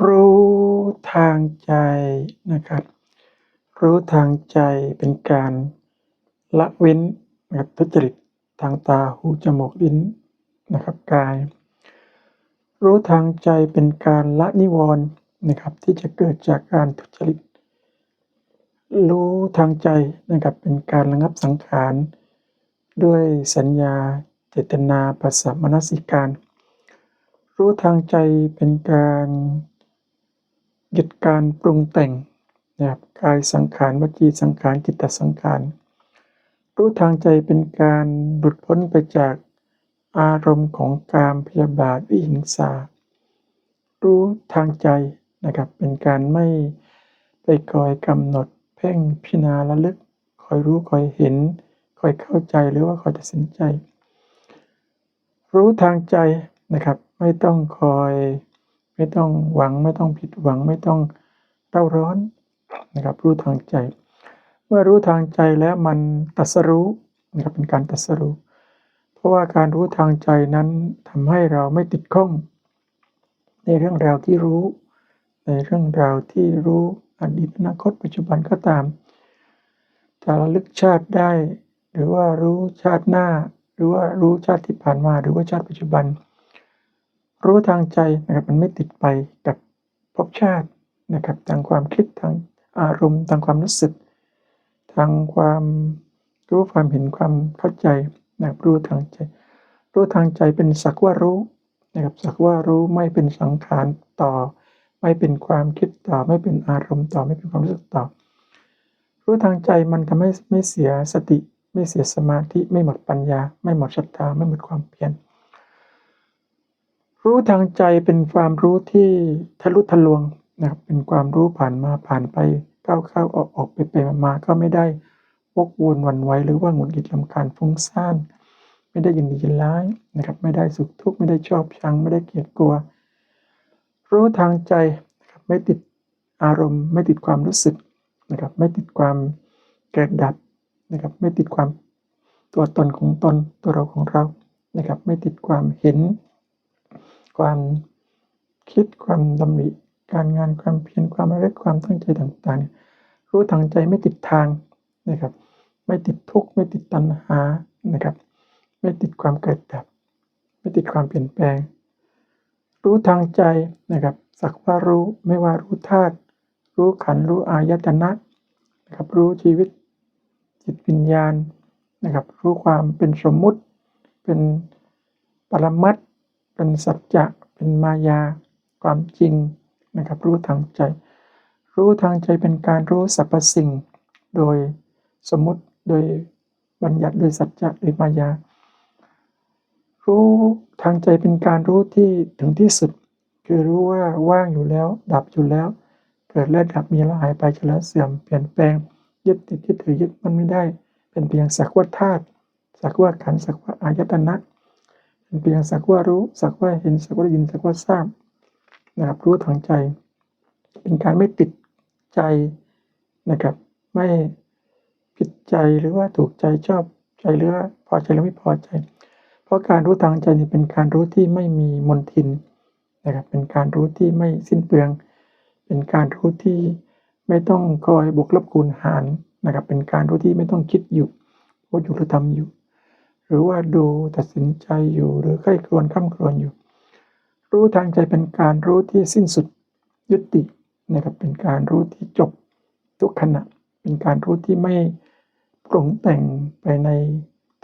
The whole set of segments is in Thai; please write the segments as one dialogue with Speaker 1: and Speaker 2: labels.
Speaker 1: รู้ทางใจนะครับ รู้ทางใจเป็นการละเว้นนะครับทุจริตทางตาหูจมูกลิ้นนะครับกาย รู้ทางใจเป็นการละนิวรณ์นะครับที่จะเกิดจากการทุจริต รู้ทางใจนะครับเป็นการระงับสังขารด้วยสัญญาเจตนาภาษามนสิการ รู้ทางใจเป็นการ หยุดการปรุงแต่งนะครับกายสังขารวจีสังขารจิตตสังขาร รู้ทางใจเป็นการหลุดพ้นไปจากอารมณ์ของกามพยาบาทวิหิงสา รู้ทางใจนะครับเป็นการไม่ไปคอยกำหนด เพ่งพิจารณาระลึก คอยรู้คอยเห็น คอยเข้าใจหรือว่าคอยตัดสินใจ รู้ทางใจนะครับไม่ต้องคอย ไม่ต้องหวังไม่ต้องผิดหวังไม่ต้องเร่าร้อนนะครับรู้ทางใจ เมื่อรู้ทางใจแล้วมันตัสรู้นะครับเป็นการตัสรู้ เพราะว่าการรู้ทางใจนั้นทำให้เราไม่ติดข้อง ในเรื่องราวที่รู้ ในเรื่องราวที่รู้อดีตอนาคตปัจจุบันก็ตามจะระลึกชาติได้ หรือว่ารู้ชาติหน้า หรือว่ารู้ชาติที่ผ่านมา หรือว่าชาติปัจจุบัน รู้ทางใจนะครับมันไม่ติดไปกับภพชาตินะครับทางความคิดทางอารมณ์ ทางความรู้สึก ทางความรู้ความเห็นความเข้าใจนะครับรู้ทางใจ รู้ทางใจเป็นสักว่ารู้นะครับสักว่ารู้ไม่เป็นสังขารต่อ ไม่เป็นความคิดต่อ ไม่เป็นอารมณ์ต่อไม่เป็นความรู้สึกต่อ รู้ทางใจมันทำให้ไม่เสียสติ ไม่เสียสมาธิไม่หมดปัญญา ไม่หมดศรัทธาไม่หมดความเพียร รู้ทางใจเป็นความรู้ที่ทะลุทะลวงนะครับเป็นความรู้ผ่านมาผ่านไปก้าเข้าออกออกไปไปมาก็ไม่ได้วกวนวันไว้หรือว่าหงุดหงิดลำคาญฟุ้งซ่านไม่ได้ยินดียินร้ายนะครับ ไม่ได้สุขทุกข์ไม่ได้ชอบชัง ไม่ได้เกลียดกลัว รู้ทางใจนะครับไม่ติดอารมณ์ ไม่ติดความรู้สึกนะครับ ไม่ติดความเกิดดับนะครับ ไม่ติดความตัวตนของตนตัวเราของเรานะครับ ไม่ติดความเห็น ความคิดความดำริ การงานความเพียรความระลึกความตั้งใจต่างๆ รู้ทางใจไม่ติดทางนะครับ ไม่ติดทุกข์ไม่ติดตัณหานะครับ ไม่ติดความเกิดดับ ไม่ติดความเปลี่ยนแปลง รู้ทางใจนะครับ สักว่ารู้ไม่ว่ารู้ธาตุรู้ขันรู้อายตนะนะครับ รู้ชีวิตจิตวิญญาณนะครับ รู้ความเป็นสมมุติเป็นปรมัต เป็นสัจจะเป็นมายา ความจริงนะครับ รู้ทางใจ รู้ทางใจเป็นการรู้สรรพสิ่ง โดยสมมติโดยบัญญัติโดยสัจจะโดยมายา รู้ทางใจเป็นการรู้ที่ถึงที่สุด คือรู้ว่าว่างอยู่แล้ว ดับอยู่แล้ว เกิดและดับมีแล้วหายไปจะแล้วเสื่อมเปลี่ยนแปลงยึดติดยึดถือยึดมันไม่ได้ เป็นเพียงสักว่าธาตุสักว่าขันสักว่าอายตนะ เป็นเพียงสักว่ารู้สักว่าเห็นสักว่าได้ยินสักว่าทราบนะครับรู้ทางใจ เป็นการไม่ติดใจนะครับ ไม่ผิดใจหรือว่าถูกใจชอบใจหรือว่าพอใจหรือไม่พอใจ เพราะการรู้ทางใจนี่เป็นการรู้ที่ไม่มีมนทินนะครับ เป็นการรู้ที่ไม่สิ้นเปลือง เป็นการรู้ที่ไม่ต้องคอยบวกลบคูณหารนะครับ เป็นการรู้ที่ไม่ต้องคิดอยู่ว่าอยู่หรือทำอยู่ รือว่าดูตัดสินใจอยู่หรือใกล้ครวนข้ามครวนอยู่ รู้ทางใจเป็นการรู้ที่สิ้นสุดยุตินะครับเป็นการรู้ที่จบทุกขณะ เป็นการรู้ที่ไม่ปรุงแต่งไปใน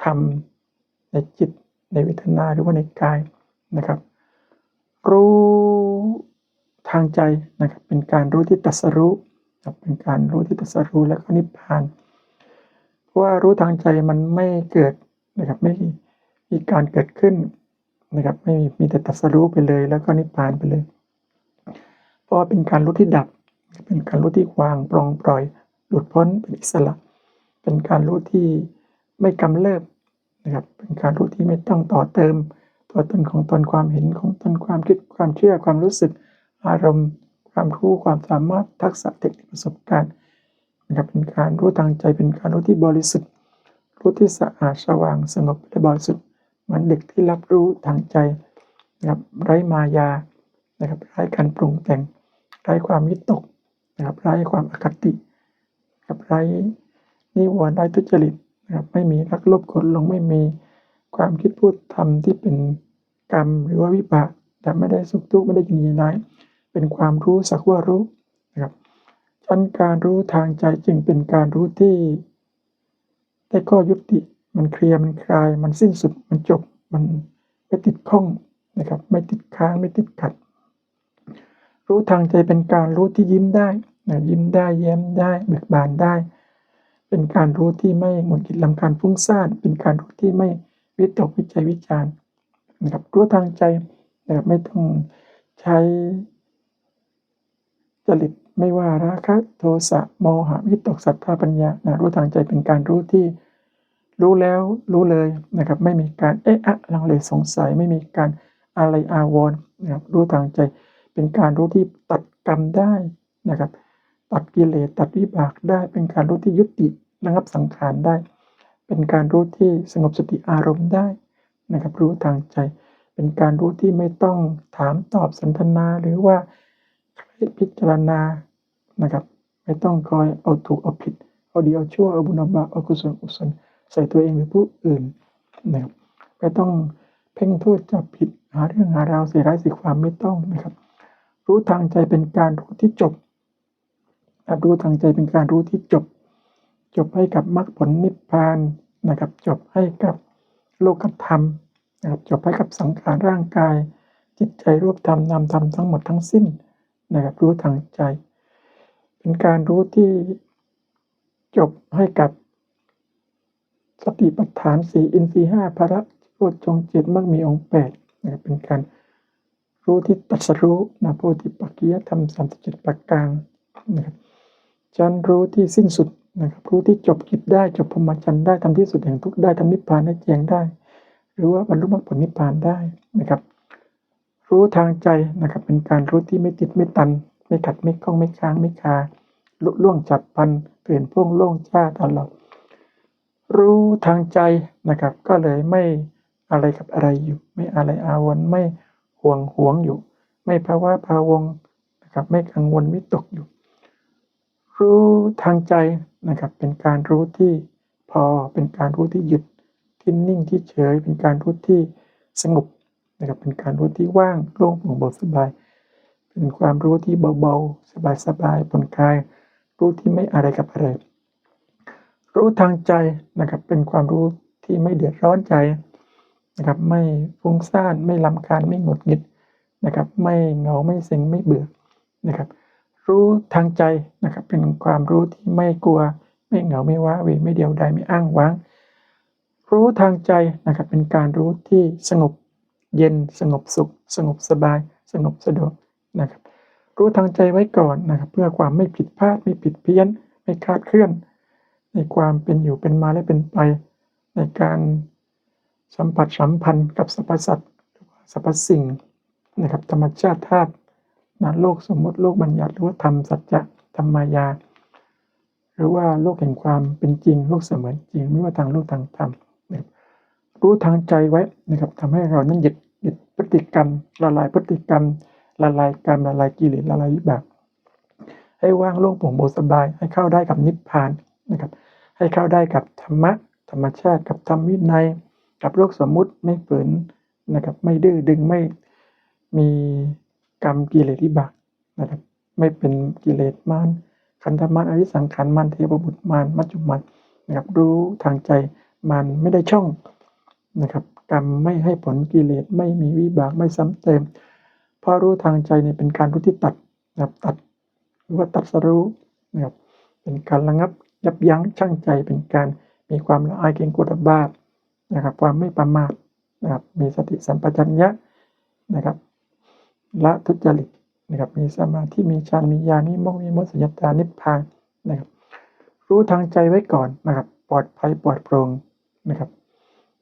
Speaker 1: ธรรม ในจิต ในเวทนาหรือว่าในกายนะครับ รู้ทางใจนะครับเป็นการรู้ที่ตัสรู้เป็นการรู้ที่ตัสรู้แล้วก็นิพพานเพราะว่ารู้ทางใจมันไม่เกิด นะครับไม่มีการเกิดขึ้นนะครับไม่มีแต่ตัสรู้ไปเลย แล้วก็นิพพานไปเลย เพราะเป็นการรู้ที่ดับ เป็นการรู้ที่วางปลงปล่อย หลุดพ้นเป็นอิสระ เป็นการรู้ที่ไม่กำเริบนะครับเป็นการรู้ที่ไม่ต้องต่อเติม ตัวตนของตนความเห็นของตนความคิดความเชื่อความรู้สึกอารมณ์ ความรู้ความสามารถทักษะเทคนิคประสบการณ์นะครับเป็นการรู้ทางใจเป็นการรู้ที่บริสุทธิ์ รู้ที่สะอาดสว่างสงบและบริสุทธิ์เหมือนเด็กที่รับรู้ทางใจนะครับไร้มายานะครับไร้การปรุงแต่งไร้ความวิตกนะครับไร้ความอคตินะครับไร้นิวรณ์ไร้ทุจริตนะครับไม่มีรักลภโกรธหลงไม่มีความคิดพูดทำที่เป็นกรรมหรือว่าวิบากแต่ไม่ได้สุขทุกข์ไม่ได้ยินดีร้ายเป็นความรู้สักว่ารู้นะครับชั้นการรู้ทางใจจึงเป็นการรู้ที่ ได้ข้อยุติ มันเคลียร์มันคลาย มันสิ้นสุด มันจบ มันไม่ติดข้องนะครับ ไม่ติดค้าง ไม่ติดขัด รู้ทางใจเป็นการรู้ที่ยิ้มได้นะยิ้มได้แย้มได้เบิกบานได้ เป็นการรู้ที่ไม่หงุดหงิดลำคาญฟุ้งซ่าน เป็นการรู้ที่ไม่วิตกวิจัยวิจารณ์นะครับ รู้ทางใจนะครับไม่ต้องใช้จริต ไม่ว่าราคะโทสะโมหะวิตกสัทธาปัญญานะรู้ทางใจเป็นการรู้ที่ รู้แล้วรู้เลยนะครับ ไม่มีการเอะอะลังเลสงสัย ไม่มีการอะไรอาวรณ์นะครับรู้ทางใจ เป็นการรู้ที่ตัดกรรมได้นะครับ ตัดกิเลสตัดวิบากได้ เป็นการรู้ที่ยุติระงับสังขารได้ เป็นการรู้ที่สงบสติอารมณ์ได้นะครับ รู้ทางใจ เป็นการรู้ที่ไม่ต้องถามตอบสนทนาหรือว่าพิจารณา นะครับ ไม่ต้องคอยเอาถูกเอาผิด เอาดีเอาชั่วเอาบุญเอาบาปเอากุศลกุศลใส่ตัวเองหรือผู้อื่นนะครับไม่ต้องเพ่งโทษจับผิดหาเรื่องหาราวเสียร้ายเสียความไม่ต้องนะครับ รู้ทางใจเป็นการรู้ที่จบรู้ทางใจเป็นการรู้ที่จบ จบให้กับมรรคผลนิพพานนะครับ จบให้กับโลกธรรมนะครับจบให้กับสังขารร่างกาย จิตใจรูปธรรมนามธรรมทั้งหมดทั้งสิ้นนะครับรู้ทางใจ เป็นการรู้ที่จบให้กับสติปัฏฐานสี่อินทรีห้าพระโพชฌงเจ็ดมักมีองค์แปดนะครับเป็นการรู้ที่ตัดสรู้นะโพธิปักกิยธรรมสามสิบเจ็ดประการนะครับจันรู้ที่สิ้นสุดนะครับรู้ที่จบกิจได้จบพรหมจรรย์ได้ทำที่สุดแห่งทุกได้ทำนิพพานได้แจ้งได้ หรือว่าบรรลุมรรคผลนิพพานได้นะครับ รู้ทางใจนะครับเป็นการรู้ที่ไม่ติดไม่ตัน ไม่ขัดไม่ข้องไม่ค้างไม่คา ลุล่วงจับพันเปลี่ยนพุ่งโล่งจ้าตลอดรู้ทางใจนะครับ ก็เลยไม่อะไรกับอะไรอยู่ ไม่อะไรอาวรไม่ห่วงห่วงอยู่ ไม่ภาวะพาวงนะครับ ไม่กังวลวิตกอยู่ รู้ทางใจนะครับ เป็นการรู้ที่พอเป็นการรู้ที่หยุดที่นิ่งที่เฉย เป็นการรู้ที่สงบนะครับ เป็นการรู้ที่ว่างโล่งโปร่งเบาสบาย เป็นความรู้ที่เบาๆสบายๆผ่อนคลาย รู้ที่ไม่อะไรกับอะไร รู้ทางใจนะครับ เป็นความรู้ที่ไม่เดือดร้อนใจนะครับ ไม่ฟุ้งซ่านไม่ลำคาญไม่หงุดหงิดนะครับ ไม่เหงาไม่เซ็งไม่เบื่อนะครับ รู้ทางใจนะครับ เป็นความรู้ที่ไม่กลัว ไม่เหงาไม่ว้าเวไม่เดียวดายไม่อ้างว้าง รู้ทางใจนะครับ เป็นการรู้ที่สงบเย็นสงบสุข สงบสบาย สงบสะดวกนะครับ รู้ทางใจไว้ก่อนนะครับเพื่อความไม่ผิดพลาดไม่ผิดเพี้ยน ไม่คลาดเคลื่อน ในความเป็นอยู่เป็นมาและเป็นไป ในการสัมผัสสัมพันธ์กับสรรพสัตว์สรรพสิ่งนะครับธรรมชาติธาตุนะโลกสมมติโลกบัญญัติหรือว่าธรรมสัจจะธรรมายา หรือว่าโลกแห่งความเป็นจริง โลกเสมือนจริง ไม่ว่าทางโลกทางธรรมรู้ทางใจไว้นะครับทำให้เรานั้นหยุดหยุดพฤติกรรมละลายพฤติกรรม ละลายกรรมละลายกิเลสละลายวิบากให้ว่างโล่งโปร่งโบสบาย ให้เข้าได้กับนิพพานนะครับ ให้เข้าได้กับธรรมะธรรมชาติกับธรรมวินัย กับโลกสมมุติไม่ฝืนนะครับ ไม่ดื้อดึงไม่มีกรรมกิเลสวิบากนะครับ ไม่เป็นกิเลสมานขันธมานอวิสังขารมานเทวบุตรมานมัจจุมันนะครับ รู้ทางใจมันไม่ได้ช่องนะครับ กรรมไม่ให้ผลกิเลสไม่มีวิบากไม่ซ้ำเติม พราะรู้ทางใจเนี่ยเป็นการรู้ที่ตัดนะครับตัดหรือว่าตัดสรู้นะครับเป็นการระงับยับยั้งชั่งใจเป็นการมีความละอายเกรงกลัวบาปนะครับ ความไม่ประมาทนะครับมีสติสัมปชัญญะนะครับละทุจริตนะครับมีสมาธิมีฌานมีญาณมีมกมีมุสยตานิพพานนะครับ รู้ทางใจไว้ก่อนนะครับ ปลอดภัยปลอดโปร่งนะครับ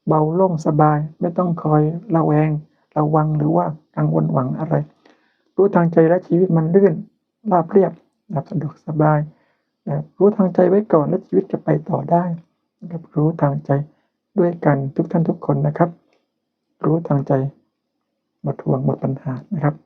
Speaker 1: เบาโล่งสบายไม่ต้องคอยระแวง ระวังหรือว่ากังวลหวังอะไร รู้ทางใจและชีวิตมันลื่นราบเรียบแบบสะดวกสบายนะรู้ทางใจไว้ก่อนและชีวิตจะไปต่อได้นะครับรู้ทางใจด้วยกันทุกท่านทุกคนนะครับ รู้ทางใจหมดห่วงหมดปัญหานะครับ